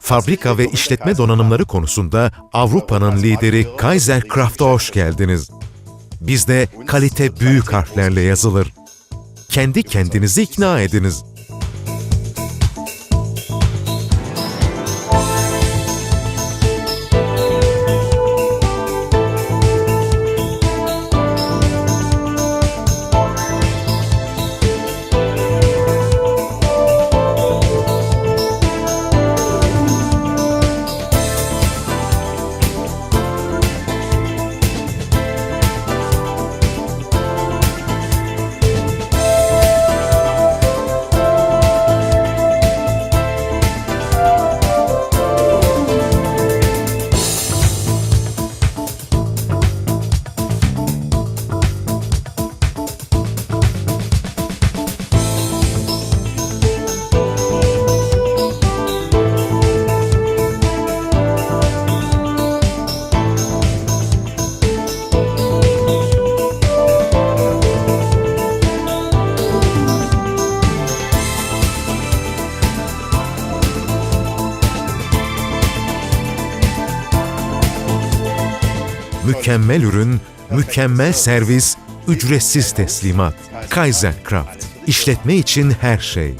Fabrika ve işletme donanımları konusunda Avrupa'nın lideri Kaiser Kraft'a hoş geldiniz. Bizde kalite büyük harflerle yazılır. Kendi kendinizi ikna ediniz. Mükemmel ürün, mükemmel servis, ücretsiz teslimat. Kaiser Kraft. İşletme için her şey.